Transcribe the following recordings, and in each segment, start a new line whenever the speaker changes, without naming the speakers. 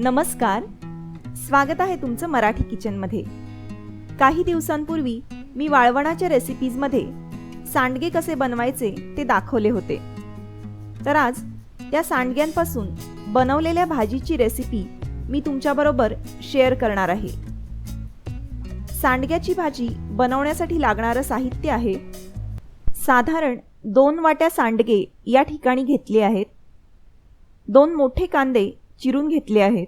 नमस्कार. स्वागत आहे तुमचं मराठी किचनमध्ये. काही दिवसांपूर्वी मी वाळवणाच्या रेसिपीजमध्ये सांडगे कसे बनवायचे ते दाखवले होते. तर आज त्या सांडग्यांपासून बनवलेल्या भाजीची रेसिपी मी तुमच्याबरोबर शेअर करणार आहे. सांडग्याची भाजी बनवण्यासाठी लागणारं साहित्य आहे. साधारण दोन वाट्या सांडगे या ठिकाणी घेतले आहेत. दोन मोठे कांदे चिरून घेतले आहेत.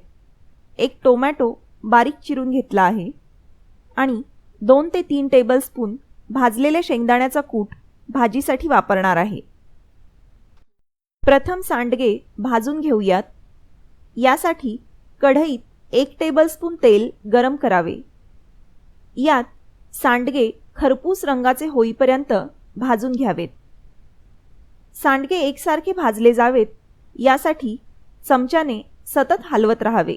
एक टोमॅटो बारीक चिरून घेतला आहे. आणि दोन ते तीन टेबलस्पून भाजलेल्या शेंगदाण्याचा कूट भाजीसाठी वापरणार आहे. प्रथम सांडगे भाजून घेऊयात. यासाठी कढईत एक टेबलस्पून तेल गरम करावे. यात सांडगे खरपूस रंगाचे होईपर्यंत भाजून घ्यावेत. सांडगे एकसारखे भाजले जावेत. यासाठी चमच्याने सतत हलवत राहावे.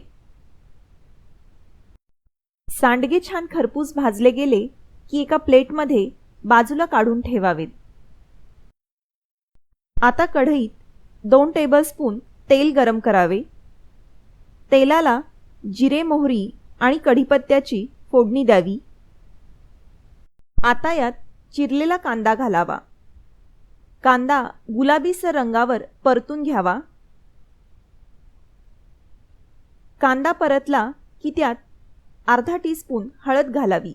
सांडगे छान खरपूस भाजले गेले की एका प्लेटमध्ये बाजूला काढून ठेवावेत. आता कढईत दोन टेबलस्पून तेल गरम करावे. तेलाला जिरे मोहरी आणि कढीपत्त्याची फोडणी द्यावी. आता यात चिरलेला कांदा घालावा. कांदा गुलाबीसर रंगावर परतून घ्यावा. कांदा परतला की त्यात अर्धा टीस्पून हळद घालावी.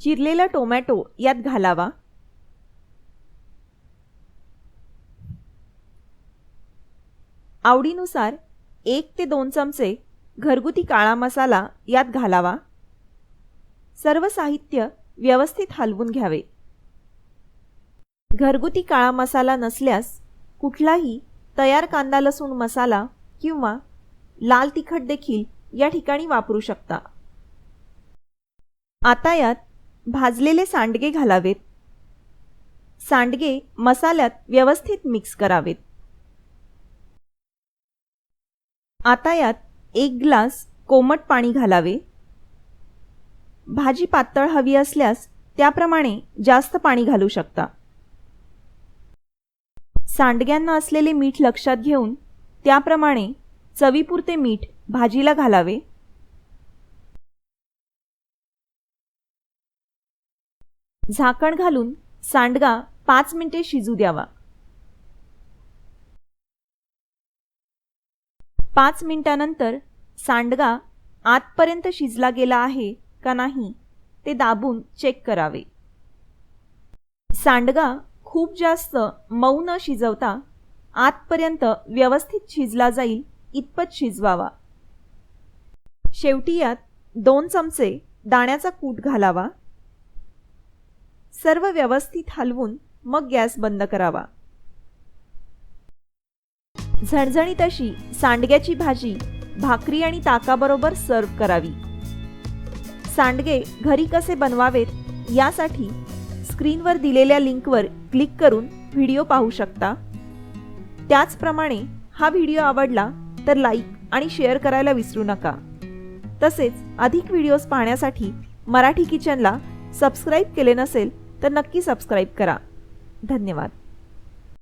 चिरलेला टोमॅटो यात घालावा. आवडीनुसार एक ते दोन चमचे घरगुती काळा मसाला यात घालावा. सर्व साहित्य व्यवस्थित हलवून घ्यावे. घरगुती काळा मसाला नसल्यास कुठलाही तयार कांदा लसूण मसाला किंवा लाल तिखट देखील या ठिकाणी वापरू शकता. आता यात भाजलेले सांडगे घालावेत. सांडगे मसाल्यात व्यवस्थित मिक्स करावेत. आता यात एक ग्लास कोमट पाणी घालावे. भाजी पातळ हवी असल्यास त्याप्रमाणे जास्त पाणी घालू शकता. सांडग्यांना असलेले मीठ लक्षात घेऊन त्याप्रमाणे चवीपुरते मीठ भाजीला घालावे. झाकण घालून सांडगा पाच मिनिटे शिजू द्यावा. पाच मिनिटानंतर सांडगा आतपर्यंत शिजला गेला आहे का नाही ते दाबून चेक करावे. सांडगा खूप जास्त मऊ न शिजवता आतपर्यंत व्यवस्थित शिजला जाईल इतपत शिजवावा. शेवटी यात दोन चमचे दाण्याचा कूट घालावा. सर्व व्यवस्थित हलवून मग गॅस बंद करावा. झणझणीत अशी सांडग्याची भाजी भाकरी आणि ताकाबरोबर सर्व करावी. सांडगे घरी कसे बनवावेत यासाठी स्क्रीनवर दिलेल्या लिंकवर क्लिक करून व्हिडिओ पाहू शकता. त्याचप्रमाणे हा व्हिडिओ आवडला तर लाईक आणि शेअर करायला विसरू नका. तसेच अधिक व्हिडिओज पाहण्यासाठी मराठी किचनला सबस्क्राईब केले नसेल तर नक्की सबस्क्राईब करा. धन्यवाद.